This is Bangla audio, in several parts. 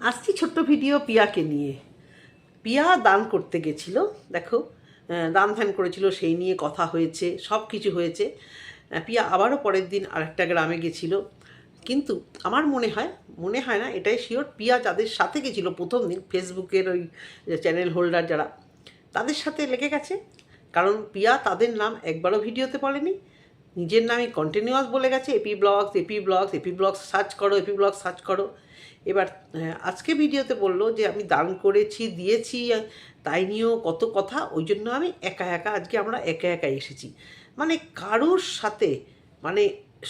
আসছি ছোট্ট ভিডিও পিয়াকে নিয়ে। পিয়া দান করতে গেছিল, দেখো দান ধ্যান করেছিল, সেই নিয়ে কথা হয়েছে, সব কিছু হয়েছে। পিয়া আবারও পরের দিন আরেকটা গ্রামে গেছিল। কিন্তু আমার মনে হয় মনে হয় না, এটাই শিওর পিয়া যাদের সাথে গেছিল প্রথম দিন, ফেসবুকের ওই চ্যানেল হোল্ডার যারা, তাদের সাথে লেগে গেছে। কারণ পিয়া তাদের নাম একবারও ভিডিওতে বলেনি। নিজের নামে কন্টিনিউয়াস বলে গেছে। AP blogs AP blogs AP blogs search করো এপি ব্লগস সার্চ করো। এবার আজকে ভিডিওতে বলল যে আমি দান করেছি, দিয়েছি তাই নিয়েও কত কথা, ওই জন্য আমি একা একা, আজকে আমরা একা একা এসেছি। মানে কারোর সাথে মানে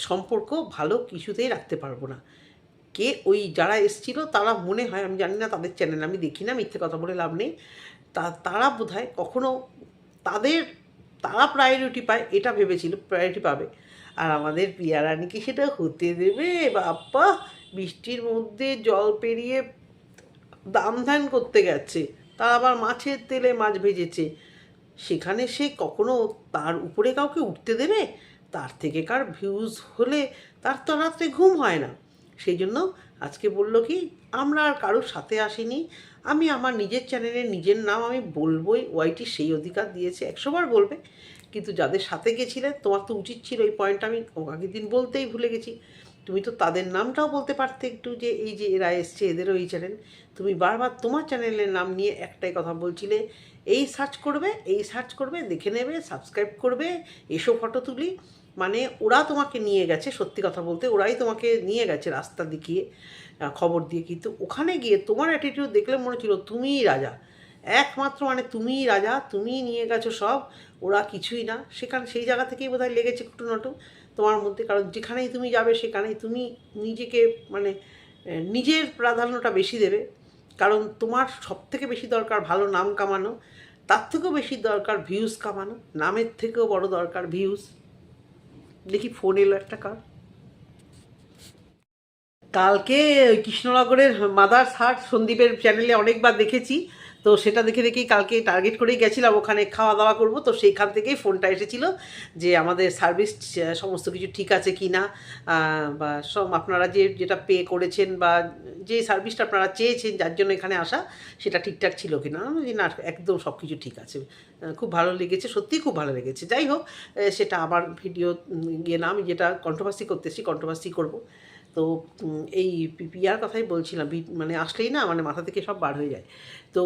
সম্পর্ক ভালো কিছুতেই রাখতে পারব না। কে ওই যারা এসছিল, তারা মনে হয়, আমি জানি না, তাদের চ্যানেল আমি দেখি না, মিথ্যে কথা বলে লাভ নেই। তা, তারা বোধ হয় কখনো তাদের, তারা প্রায়োরিটি পায়, এটা ভেবেছিল প্রায়োরিটি পাবে। আর আমাদের পিয়ারানিকে সেটা হতে দেবে। বাপ্পা বৃষ্টির মধ্যে জল পেরিয়ে দাম ধ্যান করতে গেছে, তার আবার মাছের তেলে মাছ ভেজেছে। সেখানে সে কখনো তার উপরে কাউকে উঠতে দেবে? তার থেকে কার ভিউজ হলে তার তো রাত্রে ঘুম হয় না। সেই জন্য আজকে বলল কি, আমরা আর কারোর সাথে আসিনি। আমি আমার নিজের চ্যানেলে নিজের নাম আমি বলবোই। ওয়াইটি সেই অধিকার দিয়েছে, একশোবার বলবে। কিন্তু যাদের সাথে গেছিলে, তোমার তো উচিত ছিল এই পয়েন্টটা আমি আগের দিন বলতেই ভুলে গেছি। তুমি তো তাদের নামটাও বলতে পারতে একটু যে, এই যে এরা এসছে, এদেরও এই চ্যানেল তুমি বারবার তোমার চ্যানেলের নাম নিয়ে একটাই কথা বলছিলে, এই সার্চ করবে, এই সার্চ করবে, দেখে নেবে সাবস্ক্রাইব করবে, এসো ফটো তুলি। মানে ওরা তোমাকে নিয়ে গেছে, সত্যি কথা বলতে ওরাই তোমাকে নিয়ে গেছে রাস্তা দেখিয়ে খবর দিয়ে। কিন্তু ওখানে গিয়ে তোমার অ্যাটিটিউড দেখলে মনে হচ্ছিল তুমিই রাজা। একমাত্র মানে তুমিই রাজা, তুমিই নিয়ে গেছো সব, ওরা কিছুই না। সেখানে, সেই জায়গা থেকেই বোধহয় লেগেছে খুঁটুনাটু তোমার মধ্যে। কারণ যেখানেই তুমি যাবে, সেখানেই তুমি নিজেকে মানে নিজের প্রাধান্যটা বেশি দেবে। কারণ তোমার সব থেকে বেশি দরকার ভালো নাম কামানো, তার থেকেও বেশি দরকার ভিউজ কামানো, নামের থেকেও বড় দরকার ভিউজ দেখি ফোন এলো একটা কার। কালকে কৃষ্ণনগরের মাদার হার্ট সন্দীপের চ্যানেলে অনেকবার দেখেছি। তো সেটা দেখে দেখেই কালকে টার্গেট করেই গেছিলাম, ওখানে খাওয়া দাওয়া করব। তো সেইখান থেকেই ফোনটা এসেছিল যে, আমাদের সার্ভিস সমস্ত কিছু ঠিক আছে কি না? বা সব আপনারা যে, যেটা পে করেছেন বা যে সার্ভিসটা আপনারা চেয়েছেন, যার জন্য এখানে আসা, সেটা ঠিকঠাক ছিল কি না? না, একদম সব কিছু ঠিক আছে। খুব ভালো লেগেছে, সত্যিই খুব ভালো লেগেছে। যাই হোক সেটা আবার ভিডিও গিয়ে না, আমি যেটা কন্ট্রোভার্সি করতেছি কন্ট্রোভার্সি করব। তো এই পিপিআর কথাই বলছিলাম মানে আসলেই না মানে মাথা থেকে সব বার হয়ে যায়। তো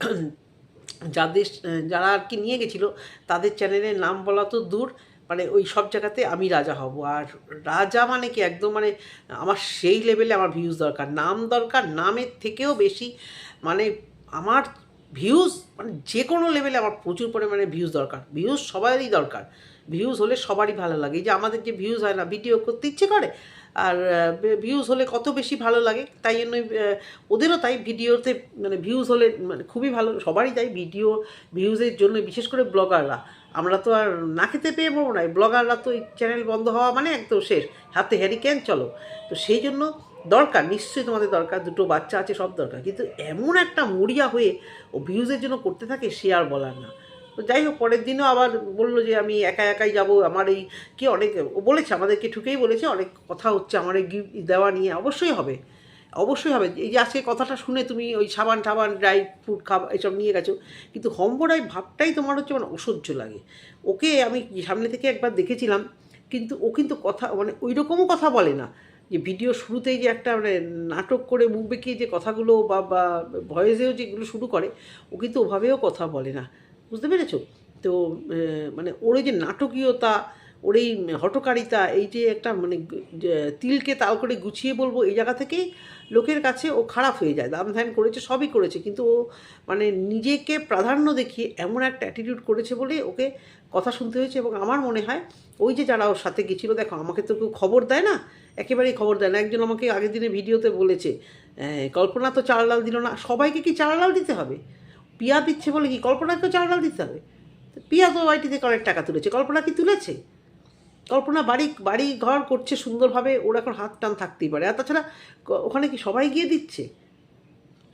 যাদের যারা আর কি নিয়ে গেছিল, তাদের চ্যানেলের নাম বলা তো দূর মানে ওই সব জায়গাতে আমি রাজা হব। আর রাজা মানে কি একদম মানে আমার সেই লেভেলে আমার ভিউজ দরকার। নাম দরকার, নামের থেকেও বেশি মানে আমার ভিউজ মানে যে কোনো লেভেলে আমার প্রচুর পরিমাণে ভিউজ দরকার। ভিউজ সবারই দরকার। ভিউজ হলে সবারই ভালো লাগে। যে আমাদের যে ভিউজ হয় না ভিডিও করতে ইচ্ছে করে আর ভিউজ হলে কত বেশি ভালো লাগে, তাই জন্যই ওদেরও তাই ভিডিওতে মানে ভিউজ হলে মানে খুবই ভালো, সবারই তাই ভিডিও ভিউজের জন্য বিশেষ করে ব্লগাররা। আমরা তো আর না খেতে পেয়ে পাবো না ব্লগাররা তো এই চ্যানেল বন্ধ হওয়া মানে একদম শেষ, হাতে হ্যারিকেন চলো। তো সেই জন্য দরকার, নিশ্চয়ই তোমাদের দরকার, দুটো বাচ্চা আছে, সব দরকার। কিন্তু এমন একটা মরিয়া হয়ে ও ভিউজের জন্য করতে থাকে, সে আর বলার না। তো যাই হোক, পরের দিনও আবার বলল যে আমি একা একাই যাব। আমার এই কি অনেক, ও বলেছে, আমাদেরকে ঠুকেই বলেছে, অনেক কথা হচ্ছে আমার এই গিফট দেওয়া নিয়ে। অবশ্যই হবে অবশ্যই হবে। এই যে আজকে কথাটা শুনে তুমি ওই সাবান টাবান ড্রাই ফ্রুট খাবার এসব নিয়ে গেছো, কিন্তু হম্বরাই ভাবটাই তোমার হচ্ছে মানে অসহ্য লাগে। ওকে আমি সামনে থেকে একবার দেখেছিলাম, কিন্তু ও কিন্তু কথা মানে ওই রকমও কথা বলে না। যে ভিডিও শুরুতেই যে একটা মানে নাটক করে মুখ বেঁকিয়ে যে কথাগুলো বা বা, ভয়েসেও যেগুলো শুরু করে, ও কিন্তু ওভাবেও কথা বলে না। বুঝতে পেরেছ? তো মানে ওর যে নাটকীয়তা, ওর এই হটকারিতা এই যে একটা মানে তিলকে তাল করে গুছিয়ে বলব এই জায়গা থেকেই লোকের কাছে ও খারাপ হয়ে যায়। দাম ধ্যান করেছে, সবই করেছে। কিন্তু ও মানে নিজেকে প্রাধান্য দেখিয়ে এমন একটা অ্যাটিটিউড করেছে বলে ওকে কথা শুনতে হয়েছে এবং আমার মনে হয় ওই যে যারা ওর সাথে গেছিল, দেখো আমাকে তো কেউ খবর দেয় না, একেবারেই খবর দেয় না। একজন আমাকে আগের দিনে ভিডিওতে বলেছে কল্পনা তো চাল দিল না। সবাইকে কি চাল দিতে হবে? পিয়া দিচ্ছে বলে কি? কল্পনাকেও চাল ডাল দিতে হবে? পিয়া তো থেকে অনেক টাকা তুলেছে। কল্পনা কি তুলেছে? কল্পনা বাড়ি বাড়ি ঘর করছে সুন্দরভাবে, ওর এখন হাত টান থাকতেই পারে। আর তাছাড়া ওখানে কি সবাই গিয়ে দিচ্ছে?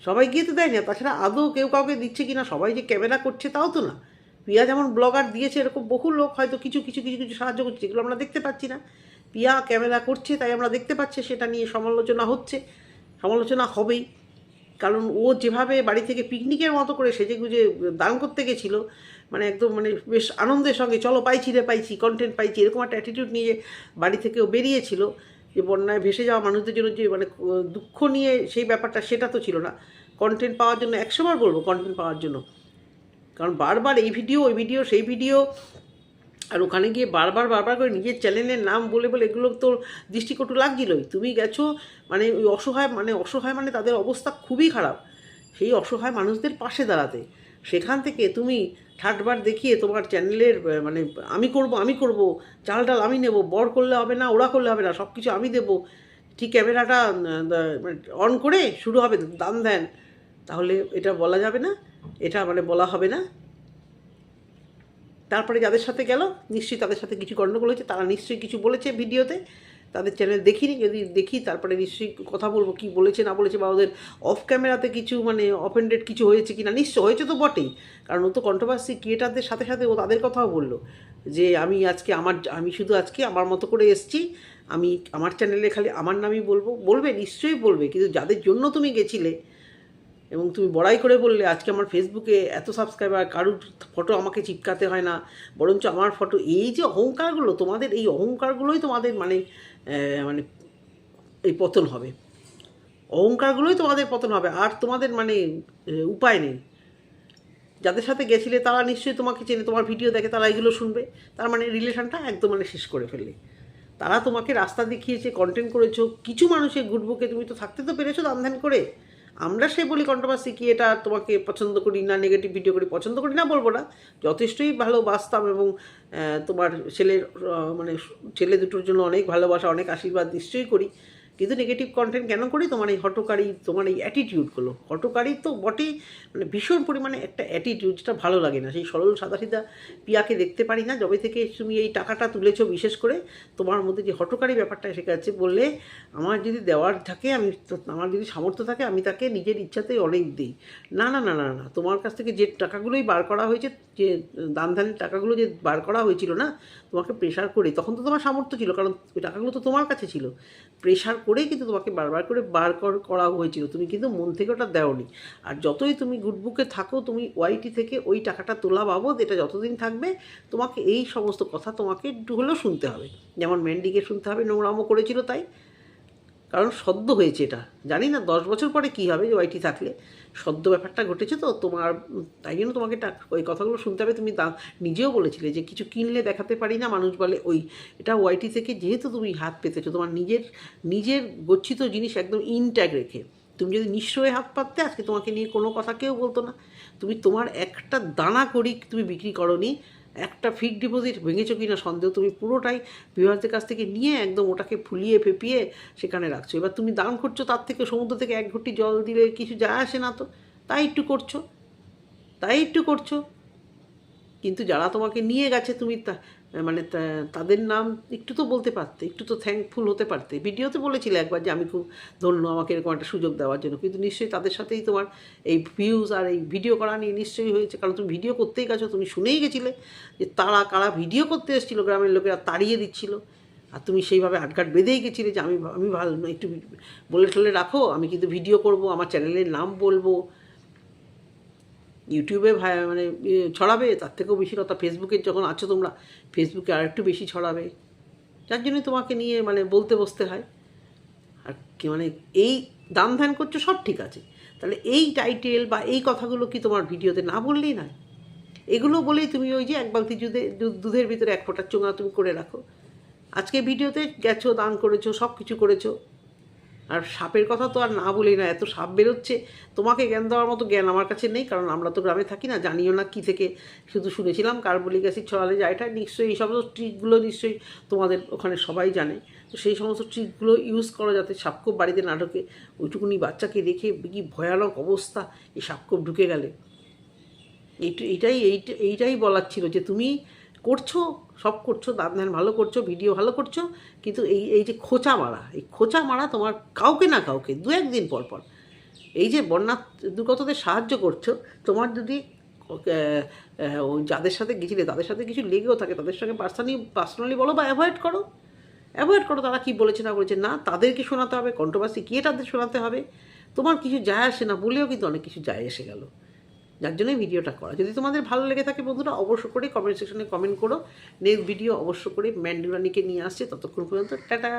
সবাই গিয়ে তো দেয় না তাছাড়া আদৌ কেউ কাউকে দিচ্ছে কি না সবাই যে ক্যামেরা করছে তাও তো না। পিয়া যেমন ব্লগার দিয়েছে, এরকম বহু লোক হয়তো কিছু কিছু কিছু কিছু সাহায্য করছে, যেগুলো আমরা দেখতে পাচ্ছি না। পিয়া ক্যামেরা করছে, তাই আমরা দেখতে পাচ্ছি, সেটা নিয়ে সমালোচনা হচ্ছে। সমালোচনা হবেই। কারণ ও যেভাবে বাড়ি থেকে পিকনিকের মতো করে সেজে গুজে দান করতে গেছিল মানে একদম মানে বেশ আনন্দের সঙ্গে, চলো পাইছি রে, পাইছি কন্টেন্ট পাইছি, এরকম একটা অ্যাটিটিউড নিয়ে বাড়ি থেকে ও বেরিয়েছিল। যে বন্যায় ভেসে যাওয়া মানুষদের জন্য যে মানে দুঃখ নিয়ে সেই ব্যাপারটা সেটা তো ছিল না। কন্টেন্ট পাওয়ার জন্য একশোবার বলব কন্টেন্ট পাওয়ার জন্য। কারণ বারবার এই ভিডিও ওই ভিডিও সেই ভিডিও আর ওখানে গিয়ে বারবার বারবার করে নিজের চ্যানেলের নাম বলে বলে এগুলো তো দৃষ্টিকটু লাগছিলই। তুমি গেছো মানে ওই অসহায় মানে অসহায় মানে তাদের অবস্থা খুবই খারাপ। সেই অসহায় মানুষদের পাশে দাঁড়াতে। সেখান থেকে তুমি ঠাটবার দেখিয়ে তোমার চ্যানেলের মানে আমি করব আমি করব চাল ডাল আমি নেব, বর করলে হবে না, ওরা করলে হবে না সব কিছু আমি দেবো। ঠিক ক্যামেরাটা অন করে শুরু হবে, দান দেন। তাহলে এটা বলা যাবে না, এটা মানে বলা হবে না। তারপরে যাদের সাথে গেল, নিশ্চয়ই তাদের সাথে কিছু গণ্ডগোল হয়েছে, তারা নিশ্চয়ই কিছু বলেছে ভিডিওতে। তাদের চ্যানেল দেখিনি, যদি দেখি তারপরে নিশ্চয়ই কথা বলব, কি বলেছে, না বলেছে, বা ওদের অফ ক্যামেরাতে কিছু মানে অফেন্ডেড কিছু হয়েছে কি না নিশ্চয় হয়েছে তো বটেই। কারণ ও তো কন্ট্রোভার্সি ক্রিয়েটারদের সাথে সাথে ও তাদের কথাও বলল, যে আমি আজকে আমার, আমি শুধু আজকে আমার মতো করে এসছি, আমি আমার চ্যানেলে খালি আমার নামই বলব, বলবে, নিশ্চয়ই বলবে, কিন্তু যাদের জন্য তুমি গেছিলে এবং তুমি বড়াই করে বললে, আজকে আমার ফেসবুকে এত সাবস্ক্রাইবার কারুর ফটো আমাকে চিপকাতে হয় না। বরঞ্চ আমার ফটো এই যে অহংকারগুলো, তোমাদের এই অহংকারগুলোই তোমাদের মানে মানে এই পতন হবে। অহংকারগুলোই তোমাদের পতন হবে, আর তোমাদের মানে উপায় নেই। যাদের সাথে গেছিলে, তারা নিশ্চয়ই তোমাকে চেনে, তোমার ভিডিও দেখে তারা এগুলো শুনবে। তার মানে রিলেশনটা একদম মানে শেষ করে ফেললে। তারা তোমাকে রাস্তা দেখিয়েছে কন্টেন্ট করেছ, কিছু মানুষের গুড বুকে তুমি তো থাকতে তো পেরেছ দান করে। আমরা সে বলি কন্ট্রোভার্সি কি, এটা তোমাকে পছন্দ করি না নেগেটিভ ভিডিও করি, পছন্দ করি না বলব না। যথেষ্টই ভালোবাসতাম এবং তোমার ছেলের মানে ছেলে দুটোর জন্য অনেক ভালোবাসা, অনেক আশীর্বাদ নিশ্চয়ই করি। কিন্তু নেগেটিভ কন্টেন্ট কেন করি? তোমার এই হটকারী, তোমার এই অ্যাটিটিউডগুলো হটকারী তো বটেই মানে ভীষণ পরিমাণে একটা অ্যাটিটিউড যেটা ভালো লাগে না। সেই সরল সাদাসিধা পিয়াকে দেখতে পারি না। যবে থেকে তুমি এই টাকাটা তুলেছো বিশেষ করে, তোমার মধ্যে যে হটকারী ব্যাপারটা এসে গেছে বললে, আমার যদি দেওয়ার থাকে, আমি আমার যদি সামর্থ্য থাকে, আমি তাকে নিজের ইচ্ছাতেই অনেক দিই। না না না না না তোমার কাছ থেকে যে টাকাগুলোই বার করা হয়েছে, যে দান ধানের টাকাগুলো যে বার করা হয়েছিল না, তোমাকে প্রেশার করে, তখন তো তোমার সামর্থ্য ছিল, কারণ ওই টাকাগুলো তো তোমার কাছে ছিল। প্রেশার করেই কিন্তু তোমাকে বারবার করে বার কর- হয়েছিল। তুমি কিন্তু মন থেকে ওটা দেওনি। আর যতই তুমি গুডবুকে থাকো, তুমি ওয়াইটি থেকে ওই টাকাটা তোলা বাবদ, এটা যতদিন থাকবে, তোমাকে এই সমস্ত কথা তোমাকে একটু হলেও শুনতে হবে। যেমন ম্যান্ডিকে শুনতে হবে, নোংরামো করেছিল তাই। কারণ সদ্য হয়েছে এটা। জানি না, দশ বছর পরে কী হবে যে ওয়াইটি থাকলে। সদ্য ব্যাপারটা ঘটেছে তো, তোমার, তাই জন্য তোমাকে ওই কথাগুলো শুনতে হবে। তুমি দা- নিজেও বলেছিলে যে কিছু কিনলে দেখাতে পারি না, মানুষ বলে ওই, এটা ওয়াইটি থেকে যেহেতু তুমি হাত পেতেছো, তোমার নিজের নিজের গচ্ছিত জিনিস একদম ইনট্যাগ রেখে। তুমি যদি হয়ে হাত পাততে, আজকে তোমাকে নিয়ে কোনো কথা কেউ বলতো না। তুমি তোমার একটা দানা করি তুমি বিক্রি করনি একটা ফিক্সড ডিপোজিট ভেঙেছো কি না সন্দেহ তুমি পুরোটাই বিভাগের কাছ থেকে নিয়ে একদম ওটাকে ফুলিয়ে ফেপিয়ে সেখানে রাখছো। এবার তুমি দান করছ তার থেকে সমুদ্র থেকে এক ঘটি জল দিলে কিছু যায় আসে না তো। তাই একটু করছ, তাই একটু করছ। কিন্তু যারা তোমাকে নিয়ে গেছে তুমি তা মানে তাদের নাম একটু তো বলতে পারতে, একটু তো থ্যাঙ্কফুল হতে পারতে। ভিডিওতে বলেছিলে একবার যে আমি খুব ধন্য, আমাকে এরকম একটা সুযোগ দেওয়ার জন্য। কিন্তু নিশ্চয়ই তাদের সাথেই তোমার এই ভিউজ আর এই ভিডিও করা নিয়ে নিশ্চয়ই হয়েছে। কারণ তুমি ভিডিও করতেই গেছো, তুমি শুনেই গেছিলে যে তারা কারা ভিডিও করতে এসেছিল গ্রামের লোকেরা, তাড়িয়ে দিচ্ছিল। আর তুমি সেইভাবে আটঘাট বেঁধেই গেছিলে যে আমি আমি ভালো, একটু বলে টলে রাখো, আমি কিন্তু ভিডিও করব, আমার চ্যানেলের নাম বলব। ইউটিউবে মানে ছড়াবে, তার থেকেও বেশি কথা। ফেসবুকে যখন আছো তোমরা, ফেসবুকে আর একটু বেশি ছড়াবে। যার জন্যই তোমাকে নিয়ে মানে বলতে বসতে হয়। আর কি মানে এই দান ধ্যান করছ, সব ঠিক আছে। তাহলে এই টাইটেল বা এই কথাগুলো কি তোমার ভিডিওতে না বললেই নয়? এগুলো বলেই তুমি ওই যে এক বালতি দুধে, দুধের ভিতরে এক ফোঁটা চোঙা তুমি করে রাখো। আজকে ভিডিওতে গেছো, দান করেছ সব কিছু করেছ। আর সাপের কথা তো আর না বলি না, এত সাপ বেরোচ্ছে। তোমাকে জ্ঞান দেওয়ার মতো জ্ঞান আমার কাছে নেই, কারণ আমরা তো গ্রামে থাকি না, জানিও না কি থেকে শুধু শুনেছিলাম, কার্বলিক অ্যাসিড ছড়ালে যায় এটা নিশ্চয়ই এই সমস্ত ট্রিকগুলো নিশ্চয়ই তোমাদের ওখানে সবাই জানে। তো সেই সমস্ত ট্রিকগুলো ইউজ করো যাতে সাপকোপ বাড়িতে না ঢোকে। ওইটুকুনি বাচ্চাকে রেখে কি ভয়ানক অবস্থা, এই সাপকোপ ঢুকে গেলে। এইট- এইটাই এইট- এইটাই বলার ছিল যে তুমি করছ, সব করছ দান ধ্যান ভালো করছ, ভিডিও ভালো করছ, কিন্তু এই এই যে খোঁচা মারা, এই খোঁচা মারা তোমার কাউকে না কাউকে, দু একদিন পর পর। এই যে বন্যা দুর্গতদের সাহায্য করছ, তোমার যদি যাদের সাথে গেছিলে তাদের সাথে কিছু লেগেও থাকে, তাদের সঙ্গে পার্সোনালি পার্সোনালি বলো বা অ্যাভয়েড করো। অ্যাভয়েড করো, তারা কী বলেছে না বলেছে, না, তাদেরকে শোনাতে হবে কন্ট্রোভার্সি কে তাদের শোনাতে হবে? তোমার কিছু যায় আসে না বলেও কিন্তু অনেক কিছু যায় এসে গেল। যার জন্যই ভিডিওটা করা। যদি তোমাদের ভালো লেগে থাকে বন্ধুরা, অবশ্য করে কমেন্ট সেকশনে কমেন্ট করো। নেক্সট ভিডিও অবশ্য করে ম্যান্ডুরানিকে নিয়ে আসছে। ততক্ষণ পর্যন্ত, টাটা!